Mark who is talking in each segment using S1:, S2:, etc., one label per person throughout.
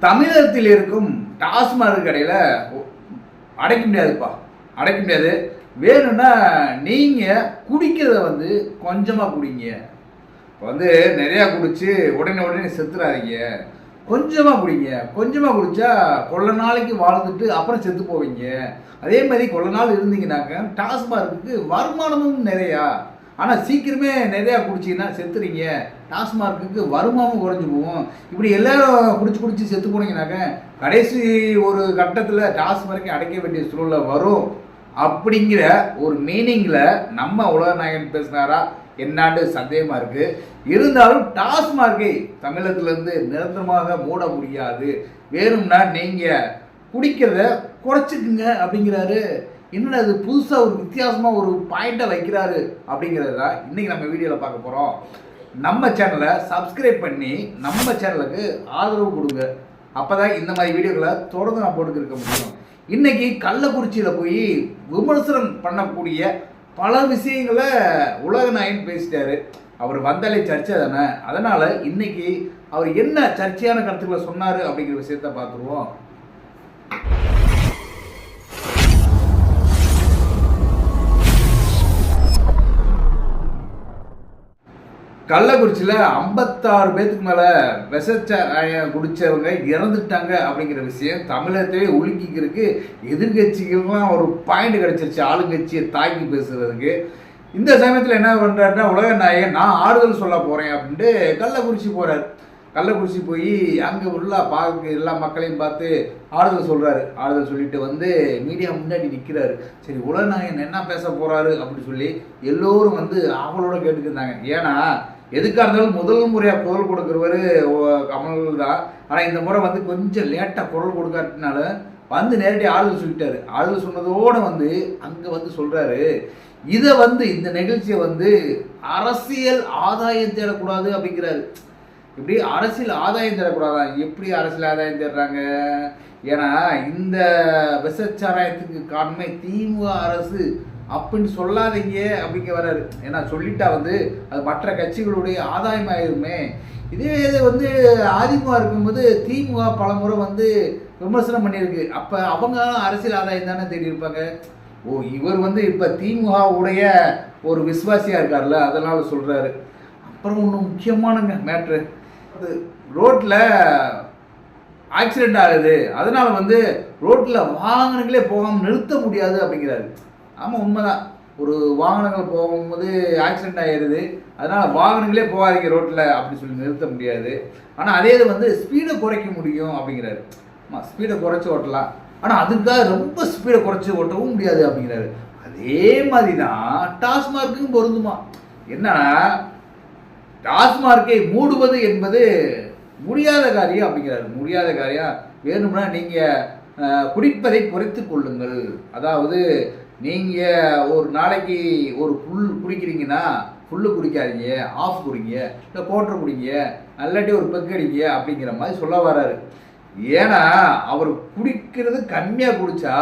S1: தமிழகத்தில் இருக்கும் டாஸ்மாக் கடையில் அடைக்க முடியாதுப்பா. அடைக்க முடியாது. வேணும்னா நீங்கள் குடிக்கிறத வந்து கொஞ்சமாக குடிங்க. வந்து நிறையா குடிச்சு உடனே உடனே செத்துறாதீங்க. கொஞ்சமாக குடிங்க. கொஞ்சமாக குடித்தா கொள்ள நாளைக்கு வாழ்ந்துட்டு அப்புறம் செத்து போவீங்க. அதே மாதிரி கொள்ள நாள் இருந்தீங்கன்னாக்க டாஸ்மார்க்கு வருமானமும் நிறையா. ஆனால் சீக்கிரமே நிறையா குடிச்சிங்கன்னா செத்துறீங்க. டாஸ்மார்க்குக்கு வருமானம் குறைஞ்சி போகும். இப்படி எல்லாரும் குடிச்சு குடிச்சு செத்து போனீங்கனாக்க கடைசி ஒரு கட்டத்தில் டாஸ்மார்க்கை அடைக்க வேண்டிய சூழலை வரும். அப்படிங்கிற ஒரு மீனிங்கில் நம்ம உலகநாயகன் பேசினாரா? என்னாண்டு சந்தேகமாக இருக்குது இருந்தாலும் டாஸ்மார்க்கை தமிழகத்திலேருந்து நிரந்தரமாக மூட முடியாது. வேணும்னா நீங்கள் குடிக்கிறத குறைச்சிக்குங்க அப்படிங்கிறாரு என்னடா இது புதுசாக ஒரு வித்தியாசமாக ஒரு பாயிண்ட்டை வைக்கிறாரு அப்படிங்கிறது தான் இன்றைக்கி நம்ம வீடியோவில் பார்க்க போகிறோம் நம்ம சேனலை சப்ஸ்கிரைப் பண்ணி நம்ம சேனலுக்கு ஆதரவு கொடுங்க. அப்போ தான் இந்த மாதிரி வீடியோக்களை தொடர்ந்து நான் போட்டுக்கிருக்க முடியும். இன்றைக்கி கள்ளக்குறிச்சியில் போய் விமர்சனம் பண்ணக்கூடிய பல விஷயங்களை உலக நாயன் பேசிட்டாரு. அவர் வந்தாலே சர்ச்சை தானே. அதனால் இன்றைக்கி அவர் என்ன சர்ச்சையான கருத்துக்களை சொன்னார் அப்படிங்கிற விஷயத்த பார்த்துருவோம். கள்ளக்குறிச்சியில் ஐம்பத்தாறு பேத்துக்கு மேலே விசச்ச குடித்தவங்க இறந்துட்டாங்க அப்படிங்கிற விஷயம் தமிழகத்திலே உலுக்கிக்கிறதுக்கு எதிர்கட்சிகள்லாம் ஒரு பாயிண்ட் கிடச்சிருச்சு. ஆளுங்கட்சியை தாக்கி பேசுகிறதுக்கு இந்த சமயத்தில் என்ன பண்ணுறாருன்னா உலக நாயகன் நான் ஆறுதல் சொல்ல போகிறேன் அப்படின்ட்டு கள்ளக்குறிச்சி போகிறார் கள்ளக்குறிச்சி போய் அங்கே உள்ள பார்க்க எல்லா மக்களையும் பார்த்து ஆறுதல் சொல்கிறாரு ஆறுதல் சொல்லிட்டு வந்து மீடியா முன்னாடி நிற்கிறாரு சரி உலகநாயகன் என்ன பேச போகிறாரு அப்படின்னு சொல்லி எல்லோரும் வந்து அவங்களோட கேட்டுக்கிருந்தாங்க ஏன்னா எதுக்காக இருந்தாலும் முதல் முறையாக குரல் கொடுக்குறவர் கமல் தான் ஆனால் இந்த முறை வந்து கொஞ்சம் லேட்டாக குரல் கொடுக்காட்டினால வந்து நேரடியாக ஆறுதல் சொல்லிட்டாரு. ஆறுதல் சொன்னதோடு வந்து அங்கே வந்து சொல்கிறாரு இதை வந்து இந்த நிகழ்ச்சியை வந்து அரசியல் ஆதாயம் தேடக்கூடாது அப்படிங்கிறாரு. இப்படி அரசியல் ஆதாயம் தேடக்கூடாதான் எப்படி அரசியல் ஆதாயம் தேடுறாங்க? ஏன்னா இந்த விசச்சாராயத்துக்கு காரணமே திமுக அரசு. அப்படின்னு சொல்லாதீங்க அப்படிங்க வராரு. ஏன்னா சொல்லிட்டா வந்து அது மற்ற கட்சிகளுடைய ஆதாயம் ஆயிருமே இதே இது வந்து அதிமுக இருக்கும்போது திமுக பல முறை வந்து விமர்சனம் பண்ணியிருக்கு. அப்போ அவங்க அரசியல் ஆதாயம் தானே தேடி இருப்பாங்க? ஓ இவர் வந்து இப்போ திமுகவுடைய ஒரு விஸ்வாசியாக இருக்கார்ல அதனால் சொல்கிறாரு அப்புறம் ஒன்று முக்கியமானங்க மேட்ரு. அது ரோட்டில் ஆக்சிடெண்ட் ஆகுது. அதனால் வந்து ரோட்டில் வாகனங்களே போகாமல் நிறுத்த முடியாது அப்படிங்கிறாரு. ஆமாம் உண்மைதான். ஒரு வாகனங்கள் போகும்போது ஆக்சிடென்ட் ஆகிடுது அதனால் வாகனங்களே போகாதீங்க ரோட்டில் அப்படி சொல்லி நிறுத்த முடியாது. ஆனால் அதே இது வந்து ஸ்பீடை குறைக்க முடியும் அப்படிங்கிறாரு. ஆமாம் ஸ்பீடை குறைச்சி ஓட்டலாம். ஆனால் அதுக்காக ரொம்ப ஸ்பீடை குறைச்சி ஓட்டவும் முடியாது அப்படிங்கிறாரு. அதே மாதிரி தான் டாஸ்மார்க்கும் பொருந்துமா. என்னன்னா டாஸ்மார்க்கை மூடுவது என்பது முடியாத காரியம் அப்படிங்கிறாரு. முடியாத காரியம். வேணும்னா நீங்கள் குடிப்பதை குறைத்து கொள்ளுங்கள். அதாவது நீங்கள் ஒரு நாளைக்கு ஒரு புல் குடிக்கிறீங்கன்னா ஃபுல்லு குடிக்காதீங்க ஆஃப் குடிங்க இல்லை கோட்டர் குடிங்க நல்லாட்டி ஒரு பெக் அடிங்க அப்படிங்கிற மாதிரி சொல்ல வராரு ஏன்னா அவர் குடிக்கிறது கம்மியாக குடித்தா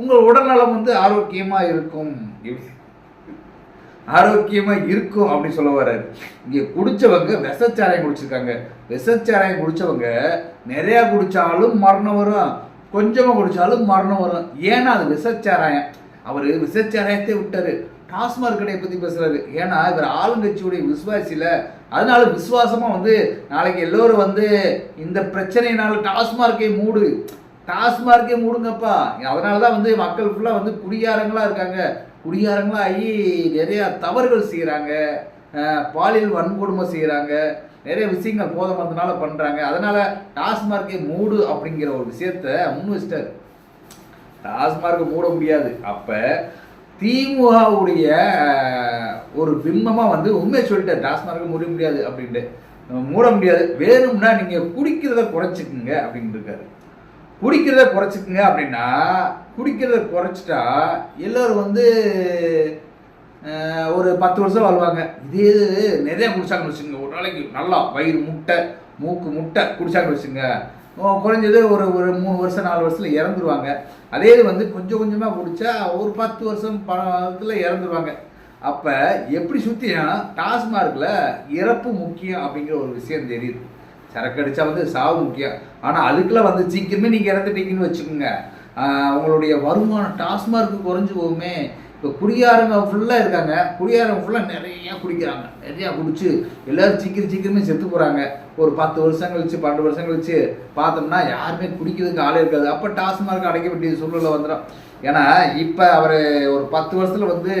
S1: உங்கள் உடல்நலம் வந்து ஆரோக்கியமாக இருக்கும். எப்படி ஆரோக்கியமாக இருக்கும் அப்படின்னு சொல்ல வர்றாரு. இங்கே குடித்தவங்க விஷச்சாராயம் குடிச்சிருக்காங்க. விஷச்சாராயம் குடித்தவங்க நிறையா குடித்தாலும் மரணம் வரும். கொஞ்சமாக குடித்தாலும் மரணம் வரும். ஏன்னா அது விஷச்சாராயம். அவர் விஷச்சாராயத்தை விட்டார். டாஸ்மாக் கடையை பற்றி பேசுகிறாரு ஏன்னா இவர் ஆளுங்கட்சியுடைய விசுவாசியில் அதனால விசுவாசமாக வந்து நாளைக்கு எல்லோரும் வந்து இந்த பிரச்சனையினால டாஸ்மார்க்கை மூடு. டாஸ்மார்க்கே மூடுங்கப்பா. அதனால தான் வந்து மக்கள் ஃபுல்லாக வந்து குடியாரங்களாக இருக்காங்க. குடியாரங்களாக ஆகி நிறையா தவறுகள் செய்கிறாங்க பாலியல் வன்கொடுமை செய்கிறாங்க நிறைய விஷயங்கள் போதை மருந்துனால பண்ணுறாங்க அதனால் டாஸ்மார்க்கை மூடு அப்படிங்கிற ஒரு விஷயத்த முன் வச்சிட்டார். டாஸ்மார்க்கை மூட முடியாது. அப்போ திமுகவுடைய ஒரு பிம்பமாக வந்து உண்மையை சொல்லிட்டார் டாஸ்மார்க்கை மூட முடியாது அப்படின்ட்டு. மூட முடியாது. வேணும்னா நீங்கள் குடிக்கிறத குறைச்சிக்குங்க அப்படின்னு இருக்காரு. குடிக்கிறத குறைச்சிக்குங்க அப்படின்னா குடிக்கிறத குறைச்சிட்டா எல்லோரும் வந்து ஒரு பத்து வருஷம் வாழ்வாங்க. இதே இது நிறைய குடிச்சாங்கன்னு வச்சுங்க ஒரு நாளைக்கு நல்லா வயிறு முட்டை மூக்கு முட்டை குடிச்சாங்கன்னு வச்சுங்க குறைஞ்சது ஒரு ஒரு மூணு வருஷம் நாலு வருஷத்தில் இறந்துருவாங்க. அதே இது வந்து கொஞ்சம் கொஞ்சமாக குடித்தா ஒரு பத்து வருஷம் பணத்தில் இறந்துருவாங்க. அப்போ எப்படி சுற்றினா டாஸ்மார்க்கில் இறப்பு முக்கியம் அப்படிங்கிற ஒரு விஷயம் தெரியுது. சரக்கு அடித்தா வந்து சாவு முக்கியம். ஆனால் அதுக்குள்ள வந்து சீக்கிரமே நீங்கள் இறந்துட்டீங்கன்னு வச்சுக்கோங்க. உங்களுடைய வருமானம் டாஸ்மார்க்கு குறைஞ்சு போகுமே இப்போ குடியாரங்க ஃபுல்லாக இருக்காங்க. குடியாரங்க ஃபுல்லாக நிறையா குடிக்கிறாங்க. நிறையா குடிச்சு எல்லாரும் சீக்கிரம் சீக்கிரமே செத்து போகிறாங்க ஒரு பத்து வருஷம் கழிச்சு பன்னெண்டு வருஷம் கழிச்சு பார்த்தோம்னா யாருமே குடிக்கிறதுக்கு ஆளே இருக்காது. அப்போ டாஸ்மார்க் அடைக்க வேண்டிய சூழ்நிலை வந்துடும் ஏன்னா இப்போ அவர் ஒரு பத்து வருஷத்தில் வந்து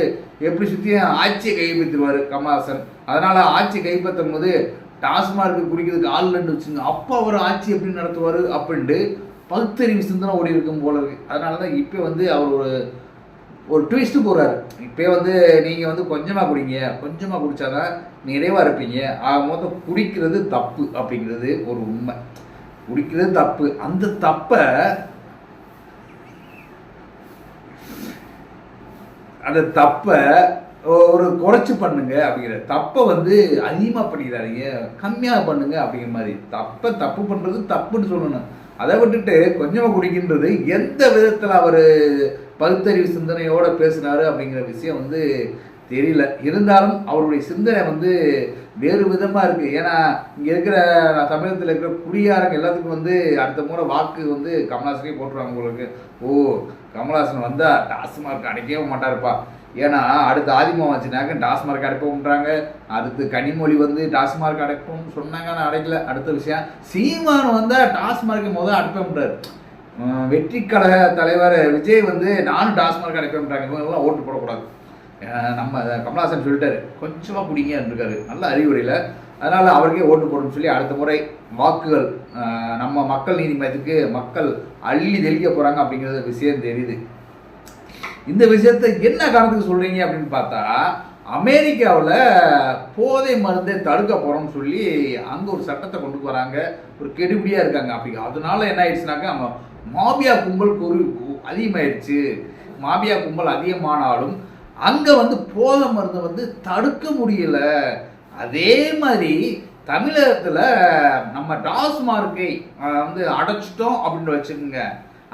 S1: எப்படி சுற்றியும் ஆட்சியை கைப்பற்றிடுவார் கமல்ஹாசன். அதனால் ஆட்சி கைப்பற்றும் போது டாஸ்மார்க் குடிக்கிறதுக்கு ஆள் இல்லைன்னு வச்சுங்க அப்போ அவர் ஆட்சி எப்படி நடத்துவார் அப்படின்ட்டு பகுத்தறிவு சிந்தனை ஓடி இருக்கும் போல இருக்கு. அதனால தான் இப்போ வந்து அவர் ஒரு ஒரு ட்விஸ்ட் போறாரு இப்போ வந்து நீங்கள் வந்து கொஞ்சமாக குடிங்க. கொஞ்சமாக குடிச்சாதான் நிறைவாக இருப்பீங்க. ஆக மொத்தம் குடிக்கிறது தப்பு அப்படிங்கிறது ஒரு உண்மை. குடிக்கிறது தப்பு. அந்த தப்பை அந்த தப்பை ஒரு குறைச்சி பண்ணுங்க அப்படிங்கிற தப்பை வந்து அதிகமாக பண்ணிக்கிறாதீங்க கம்மியாக பண்ணுங்க அப்படிங்கிற மாதிரி. தப்பை தப்பு பண்ணுறது தப்புன்னு சொல்லணும். அதை விட்டுட்டு கொஞ்சமாக குடிக்கின்றது எந்த விதத்தில் அவர் பகுத்தறிவு சிந்தனையோடு பேசினாரு அப்படிங்கிற விஷயம் வந்து தெரியல. இருந்தாலும் அவருடைய சிந்தனை வந்து வேறு விதமாக இருக்குது ஏன்னா இங்கே இருக்கிற தமிழகத்தில் இருக்கிற குடியாரங்க எல்லாத்துக்கும் வந்து அடுத்த முறை வாக்கு வந்து கமல்ஹாசனே போட்டுருவாங்க உங்களுக்கு ஓ கமல்ஹாசன் வந்தால் டாஸ்மார்க் அடைக்கவே மாட்டாருப்பா. ஏன்னா அடுத்து ஆதிமம் வச்சுனாக்க டாஸ்மார்க் அடைப்போம்ன்றாங்க. அடுத்து கனிமொழி வந்து டாஸ்மார்க் அடைப்போம்னு சொன்னாங்க ஆனால் அடைக்கல. அடுத்த விஷயம் சீமான் வந்தால் டாஸ்மார்க்கை முதல் அடைப்போம்ன்றார். வெற்றி கழக தலைவர் விஜய் வந்து நானும் டாஸ்மார்க் அடைப்பேன்றாங்க இவங்கெல்லாம் ஓட்டு போடக்கூடாது. நம்ம கமல்ஹாசன் சொல்லிட்டாரு. கொஞ்சமாக குடிங்க நல்ல அறிவுரையில். அதனால் அவருக்கே ஓட்டு போடணும்னு சொல்லி அடுத்த முறை வாக்குகள் நம்ம மக்கள் நீதி மையத்துக்கு மக்கள் அள்ளி தெளிக்க போகிறாங்க அப்படிங்கிறது விஷயம் தெரியுது. இந்த விஷயத்தை என்ன காரணத்துக்கு சொல்கிறீங்க அப்படின்னு பார்த்தா அமெரிக்காவில் போதை மருந்தை தடுக்க போகிறோம்னு சொல்லி அங்கே ஒரு சட்டத்தை கொண்டு வராங்க ஒரு கெடுபிடியாக இருக்காங்க. அப்படி அதனால என்ன ஆயிடுச்சுனாக்கா மாபியா கும்பல் குறு அதிகமாயிடுச்சு மாபியா கும்பல் அதிகமானாலும் அங்கே வந்து போதை மருந்தை வந்து தடுக்க முடியல. அதே மாதிரி தமிழகத்தில் நம்ம டாஸ்மார்க்கை வந்து அடைச்சிட்டோம் அப்படின்னு வச்சுக்கோங்க.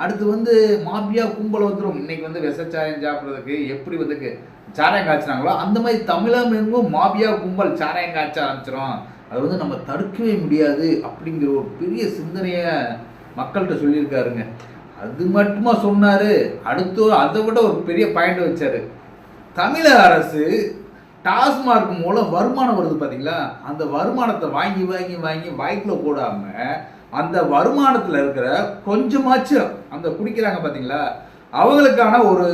S1: அடுத்து வந்து மாபியா கும்பல் வந்துடும் இன்னைக்கு வந்து விசச்சாயம் சாப்பிட்றதுக்கு எப்படி வந்து சாராயம் காய்ச்சினாங்களோ அந்த மாதிரி தமிழகம் எங்கும் மாபியா கும்பல் சாராயம் காய்ச்ச ஆரம்பிச்சிடும் அது வந்து நம்ம தடுக்கவே முடியாது அப்படிங்கிற ஒரு பெரிய சிந்தனையை மக்கள்கிட்ட சொல்லியிருக்காருங்க. அது மட்டுமா சொன்னார். அடுத்து அதை விட ஒரு பெரிய பாயிண்ட் வச்சார். தமிழக அரசு டாஸ்மார்க் மூலம் வருமானம் வருது பார்த்தீங்களா அந்த வருமானத்தை வாங்கி வாங்கி வாங்கி வாய்க்குள்ள போடாமல் அந்த வருமானத்தில் இருக்கிற கொஞ்சமாச்சும் அந்த குடிக்கிறாங்க பார்த்தீங்களா அவங்களுக்கான ஒரு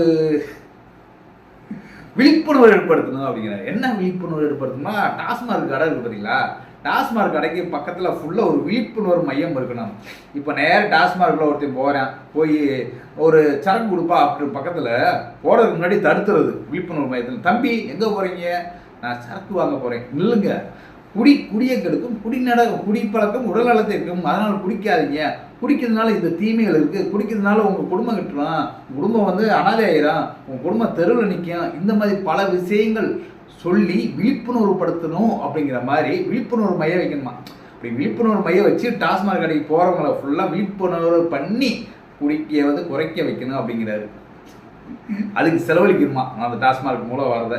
S1: விழிப்புணர்வு ஏற்படுத்தணும் அப்படிங்கிற என்ன விழிப்புணர்வு ஏற்படுத்தணும்னா டாஸ்மார்க் கடை இருக்கு பார்த்தீங்களா டாஸ்மார்க் கடைக்கு பக்கத்தில் ஃபுல்லாக ஒரு விழிப்புணர்வு மையம் இருக்கணும் இப்போ நேராக டாஸ்மார்க்கில் ஒருத்தன் போகிறேன் போய் ஒரு சரக்கு கொடுப்பா அப்படி பக்கத்தில் போகிறதுக்கு முன்னாடி தடுத்துறது விழிப்புணர்வு மையத்தில். தம்பி எங்கே போகிறீங்க நான் சரக்கு வாங்க போகிறேன் நில்லுங்க. குடி குடியை கெடுக்கும். குடி நட குடி பழக்கம் உடல் நலத்தை இருக்கும். அதனால் குடிக்காதீங்க. குடிக்கிறதுனால இந்த தீமைகள் இருக்குது குடிக்கிறதுனால உங்கள் குடும்பம் கட்டலாம் குடும்பம் வந்து அனாதை ஆயிரும் உங்கள் குடும்பம் தெருவில் நிற்கும் இந்த மாதிரி பல விஷயங்கள் சொல்லி விழிப்புணர்வுபடுத்தணும் அப்படிங்கிற மாதிரி விழிப்புணர்வு மையம் வைக்கணுமா? அப்படி விழிப்புணர்வு மையம் வச்சு டாஸ்மாக் கடைக்கு போகிறவங்கள ஃபுல்லாக விழிப்புணர்வு பண்ணி குடிக்கிய வந்து குறைக்க வைக்கணும் அப்படிங்கிறாரு. அதுக்கு செலவழிக்கணுமா? அந்த டாஸ்மாக் மூலம் வரத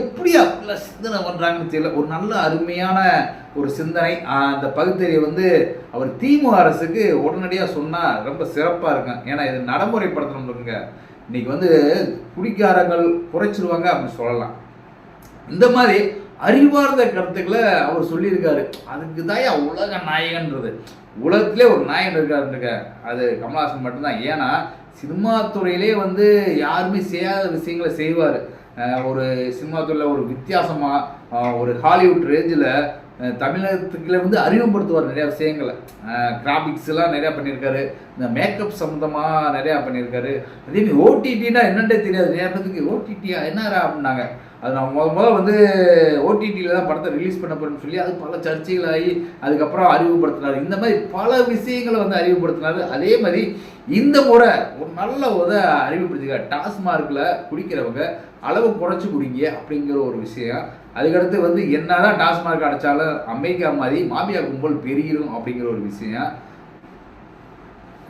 S1: எப்படி அப்படிலாம் சிந்தனை பண்ணுறாங்கன்னு தெரியல. ஒரு நல்ல அருமையான ஒரு சிந்தனை. அந்த பகுத்தறிவை வந்து அவர் திமுக அரசுக்கு உடனடியாக சொன்னால் ரொம்ப சிறப்பாக இருக்கும். ஏன்னா இது நடைமுறைப்படுத்தணும் இன்னைக்கு வந்து குடிக்காரங்கள் குறைச்சிருவாங்க அப்படின்னு சொல்லலாம். இந்த மாதிரி அறிவார்ந்த கருத்துக்களை அவர் சொல்லியிருக்காரு. அதுக்கு தான் உலக நாயகன்றது. உலகத்திலே ஒரு நாயகன் இருக்காருங்க அது கமல்ஹாசன் மட்டும்தான். ஏன்னா சினிமா துறையிலே வந்து யாருமே செய்யாத விஷயங்களை செய்வார். ஒரு சினிமா துறையில் ஒரு வித்தியாசமாக ஒரு ஹாலிவுட் ரேஞ்சில் தமிழகத்துக்குள்ள வந்து அறிமுகப்படுத்துவார் நிறையா விஷயங்களை. கிராபிக்ஸ்லாம் நிறையா பண்ணியிருக்காரு. இந்த மேக்கப் சம்மந்தமாக நிறையா பண்ணியிருக்காரு. அதேமாதிரி ஓடிடினா என்னன்றே தெரியாது. நிறையா பேத்துக்கு ஓடிடியா என்னடா அப்படின்னாங்க. அது நான் முத முத வந்து ஓடிடியில் தான் படத்தை ரிலீஸ் பண்ண போறேன்னு சொல்லி அது பல சர்ச்சைகள் ஆகி அதுக்கப்புறம் அறிவுப்படுத்தினார் இந்த மாதிரி பல விஷயங்களை வந்து அறிவுப்படுத்தினார் அதே மாதிரி இந்த முறை ஒரு நல்ல உத அறிவுப்படுத்திருக்கார் டாஸ்மார்க்கில் குடிக்கிறவங்க அளவு குறைச்சி குடிங்க அப்படிங்கிற ஒரு விஷயம். அதுக்கடுத்து வந்து என்னதான் டாஸ்மார்க் அடைச்சாலும் அமெரிக்கா மாதிரி மாமியா கும்பல் பெருகிடும் அப்படிங்கிற ஒரு விஷயம்.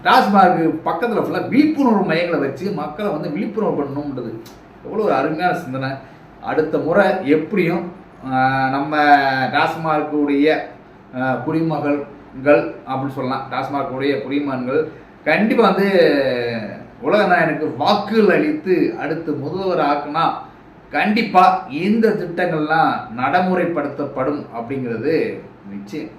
S1: டாஸ்மார்க் பக்கத்தில் ஃபுல்லாக விழிப்புணர்வு மையங்களை வச்சு மக்களை வந்து விழிப்புணர்வு பண்ணணுன்றது எவ்வளோ ஒரு அருமையான சிந்தனை. அடுத்த முறை எப்படியும் நம்ம டாஸ்மார்க்குடைய குடிமகள்கள் குடிமகன்கள் அப்படின்னு சொல்லலாம். டாஸ்மார்க்குடைய குடிமகன்கள் கண்டிப்பாக வந்து உலக நாயனுக்கு வாக்குகள் அளித்து அடுத்து முதல்வர் ஆக்குனா கண்டிப்பாக இந்த திட்டங்கள்லாம் நடைமுறைப்படுத்தப்படும் அப்படிங்கிறது நிச்சயம்.